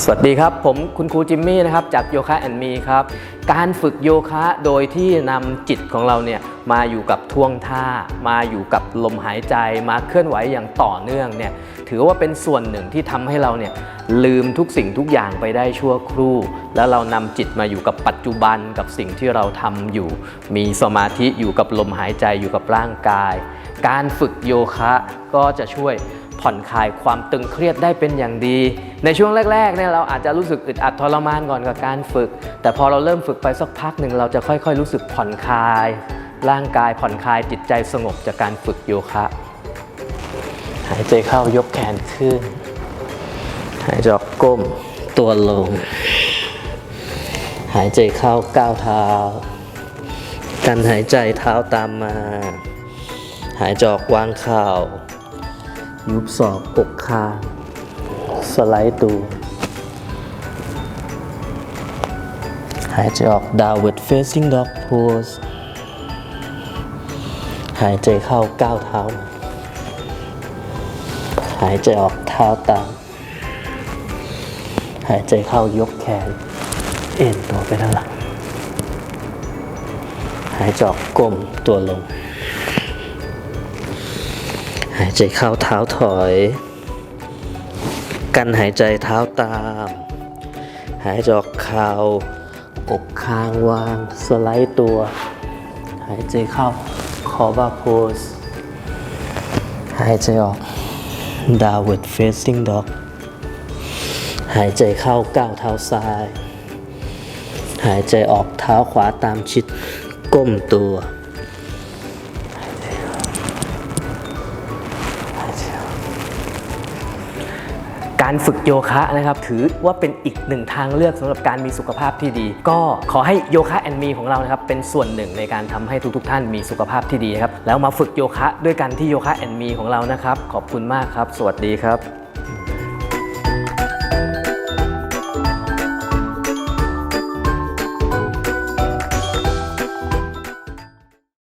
สวัสดีครับ ผมคุณครูจิมมี่นะครับจากโยคะแอนมีครับ การฝึกโยคะโดยที่นำจิตของเราเนี่ยมาอยู่กับท่วงท่า มาอยู่กับลมหายใจ มาเคลื่อนไหวอย่างต่อเนื่องเนี่ยถือว่าเป็นส่วนหนึ่งที่ทำให้เราเนี่ยลืมทุกสิ่งทุกอย่างไปได้ชั่วครู่ แล้วเรานำจิตมาอยู่กับปัจจุบันกับสิ่งที่เราทำอยู่ มีสมาธิอยู่กับลมหายใจอยู่กับร่างกาย การฝึกโยคะก็จะช่วย ผ่อนคลายความตึงเครียดได้เป็นอย่างดี ในช่วงแรกๆเนี่ยเราอาจจะรู้สึกอึดอัดทรมานก่อนกับการฝึก แต่พอเราเริ่มฝึกไปสักพักหนึ่งเราจะค่อยๆ รู้สึกผ่อนคลาย ร่างกายผ่อนคลายจิตใจสงบจากการฝึกโยคะหายใจเข้ายกแขนขึ้น หายใจออกก้มตัวลง หายใจเข้าก้าวเท้าการหายใจเท้าตามมา หายใจออกวางเข่า ยุบศอกอกคาง สไลด์ตัว หายใจออก downward facing dog pose หายใจเข้าก้าวเท้า หายใจออกเท้าตาม หายใจเข้ายกแขน เอ็นตัวไปด้านหลัง หายใจออกก้มตัวลง หายใจเข้าเท้าถอย กันหายใจเท้าตาม หายใจออกเข่าอกคางวาง สไลด์ตัว หายใจเข้าคอบาโพสหายใจออก downward facing dog หายใจเข้าก้าวเท้าซ้าย หายใจออกเท้าขวาตามชิดก้มตัว การฝึกโยคะนะครับถือว่าเป็นอีกหนึ่งทางเลือกสำหรับการมีสุขภาพที่ดี ก็ขอให้โยคะแอนมีของเรานะครับเป็นส่วนหนึ่งในการทำให้ทุกๆ ท่านมีสุขภาพที่ดีครับแล้วมาฝึกโยคะด้วยกันที่โยคะแอนมีของเรานะครับ ขอบคุณมากครับ สวัสดีครับ